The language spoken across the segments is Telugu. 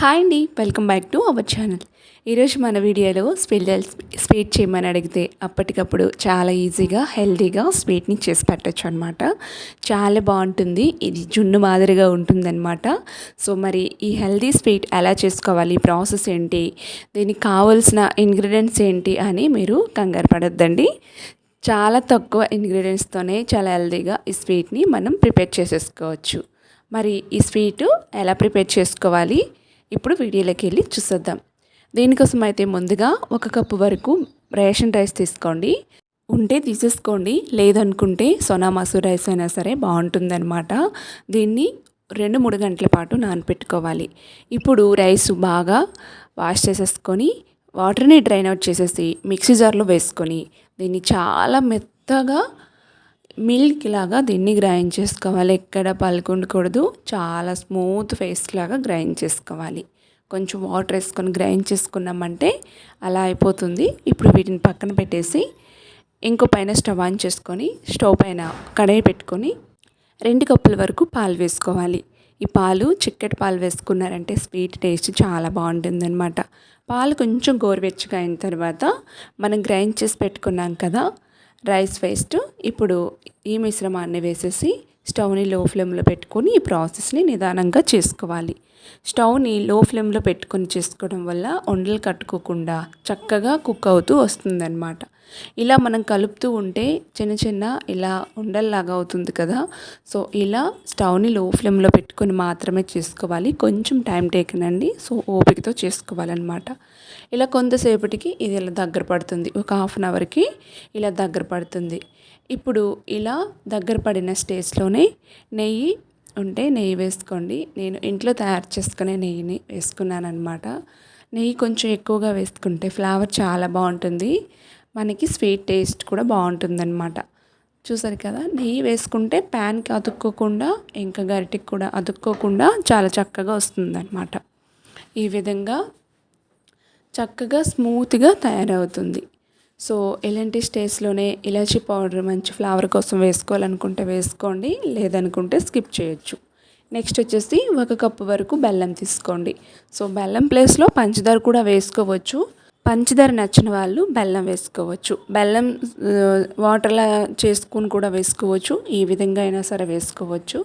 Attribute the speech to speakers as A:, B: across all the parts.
A: హాయ్ అండి welcome back to our channel. ఈరోజు మన వీడియోలో స్పిల్లల్ స్వీట్ చేయమని అడిగితే అప్పటికప్పుడు చాలా ఈజీగా హెల్తీగా స్వీట్ని చేసి పెట్టచ్చు అనమాట చాలా బాగుంటుంది ఇది జున్ను మాదిరిగా ఉంటుందన్నమాట. సో మరి ఈ హెల్తీ స్వీట్ ఎలా చేసుకోవాలి ప్రాసెస్ ఏంటి దీనికి కావాల్సిన ఇంగ్రీడియంట్స్ ఏంటి అని మీరు కంగారు పడొద్దండి. చాలా తక్కువ ఇంగ్రీడియంట్స్తోనే చాలా హెల్తీగా ఈ స్వీట్ని మనం ప్రిపేర్ చేసేసుకోవచ్చు. మరి ఈ స్వీటు ఎలా ప్రిపేర్ చేసుకోవాలి ఇప్పుడు వీడియోలోకి వెళ్ళి చూసేద్దాం. దీనికోసం అయితే ముందుగా ఒక కప్పు వరకు రేషన్ రైస్ తీసుకోండి. ఉంటే తీసేసుకోండి. లేదనుకుంటే సోనా మసూర్ రైస్ అయినా సరే బాగుంటుందన్నమాట. దీన్ని రెండు మూడు గంటల పాటు నానపెట్టుకోవాలి. ఇప్పుడు రైస్ బాగా వాష్ చేసేసుకొని వాటర్ని డ్రైన్ అవుట్ చేసేసి మిక్సీ జార్లో వేసుకొని దీన్ని చాలా మెత్తగా మిల్క్ లాగా దీన్ని గ్రైండ్ చేసుకోవాలి. ఎక్కడ పలుకుండకూడదు. చాలా స్మూత్ పేస్ట్ లాగా గ్రైండ్ చేసుకోవాలి. కొంచెం వాటర్ వేసుకొని గ్రైండ్ చేసుకున్నామంటే అలా అయిపోతుంది. ఇప్పుడు వీటిని పక్కన పెట్టేసి ఇంకో పైన స్టవ్ ఆన్ చేసుకొని స్టవ్ పైన కడాయి పెట్టుకొని రెండు కప్పుల వరకు పాలు వేసుకోవాలి. ఈ పాలు చిక్కటి పాలు వేసుకున్నారంటే స్వీట్ టేస్ట్ చాలా బాగుంటుందన్నమాట. పాలు కొంచెం గోరువెచ్చగా అయిన తర్వాత మనం గ్రైండ్ చేసి పెట్టుకున్నాం కదా రైస్ వేస్ట్ ఇప్పుడు ఈ మిశ్రమాన్ని వేసేసి స్టవ్ని లో ఫ్లేమ్లో పెట్టుకొని ఈ ప్రాసెస్ని నిదానంగా చేసుకోవాలి. స్టవ్ని లో ఫ్లేమ్లో పెట్టుకొని చేసుకోవడం వల్ల వండలు కట్టుకోకుండా చక్కగా కుక్ అవుతూ వస్తుందన్నమాట. ఇలా మనం కలుపుతూ ఉంటే చిన్న చిన్న ఇలా ఉండల్లాగా అవుతుంది కదా. సో ఇలా స్టవ్ని లో ఫ్లేమ్లో పెట్టుకొని మాత్రమే చేసుకోవాలి. కొంచెం టైం టేకన్ అండి. సో ఓపికతో చేసుకోవాలన్నమాట. ఇలా కొంతసేపటికి ఇది ఇలా దగ్గర పడుతుంది. ఒక హాఫ్ అన్ అవర్కి ఇలా దగ్గర పడుతుంది. ఇప్పుడు ఇలా దగ్గర పడిన స్టేజ్లోనే నెయ్యి ఉంటే నెయ్యి వేసుకోండి. నేను ఇంట్లో తయారు చేసుకునే నెయ్యిని వేసుకున్నాను అనమాట నెయ్యి కొంచెం ఎక్కువగా వేసుకుంటే ఫ్లేవర్ చాలా బాగుంటుంది. మనకి స్వీట్ టేస్ట్ కూడా బాగుంటుందన్నమాట. చూసారు కదా నెయ్యి వేసుకుంటే ప్యాన్కి అతుక్కోకుండా ఇంకా గరిటికి కూడా అతుక్కోకుండా చాలా చక్కగా వస్తుందన్నమాట. ఈ విధంగా చక్కగా స్మూత్గా తయారవుతుంది. సో ఎలాంటి స్టేజ్లోనే ఇలాచీ పౌడర్ మంచి ఫ్లేవర్ కోసం వేసుకోవాలనుకుంటే వేసుకోండి లేదనుకుంటే స్కిప్ చేయొచ్చు. నెక్స్ట్ వచ్చేసి ఒక కప్పు వరకు బెల్లం తీసుకోండి. సో బెల్లం ప్లేస్లో పంచదార కూడా వేసుకోవచ్చు. పంచదార నచ్చిన వాళ్ళు బెల్లం వేసుకోవచ్చు. బెల్లం వాటర్లా చేసుకుని కూడా వేసుకోవచ్చు. ఈ విధంగా అయినా సరే వేసుకోవచ్చు.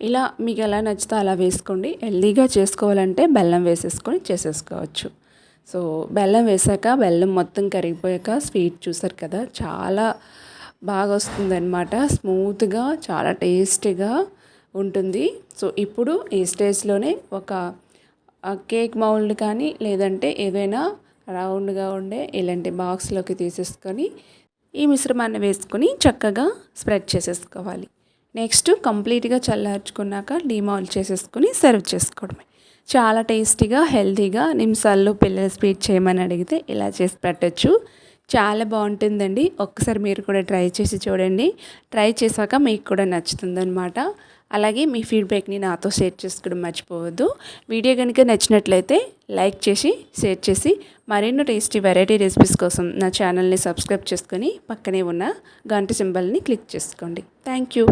A: ఇలా మీకు ఎలా నచ్చితే అలా వేసుకోండి. హెల్దీగా చేసుకోవాలంటే బెల్లం వేసేసుకొని చేసేసుకోవచ్చు. సో బెల్లం వేసాక బెల్లం మొత్తం కరిగిపోయాక స్వీట్ చూసారు కదా చాలా బాగా వస్తుందన్నమాట. స్మూత్గా చాలా టేస్టీగా ఉంటుంది. సో ఇప్పుడు ఈ స్టేజ్లోనే ఒక కేక్ మౌల్డ్ కానీ లేదంటే ఏదైనా రౌండ్గా ఉండే ఇలాంటి బాక్స్లోకి తీసేసుకొని ఈ మిశ్రమాన్ని వేసుకొని చక్కగా స్ప్రెడ్ చేసేసుకోవాలి. నెక్స్ట్ కంప్లీట్గా చల్లార్చుకున్నాక డిమాల్ చేసేసుకొని సర్వ్ చేసుకోవడమే. చాలా టేస్టీగా హెల్తీగా నిమిషాల్లో పిల్లలు స్వీట్ చేయమని అడిగితే ఇలా చేసి పెట్టచ్చు. చాలా బాగుంటుందండి. ఒక్కసారి మీరు కూడా ట్రై చేసి చూడండి. ట్రై చేశాక మీకు కూడా నచ్చుతుందనమాట అలాగే మీ ఫీడ్బ్యాక్ని నాతో షేర్ చేసుకోవడం మర్చిపోవద్దు. వీడియో కనుక నచ్చినట్లయితే లైక్ చేసి షేర్ చేసి మరెన్నో టేస్టీ వెరైటీ రెసిపీస్ కోసం నా ఛానల్ని సబ్స్క్రైబ్ చేసుకొని పక్కనే ఉన్న గంట సింబల్ని క్లిక్ చేసుకోండి. Thank you.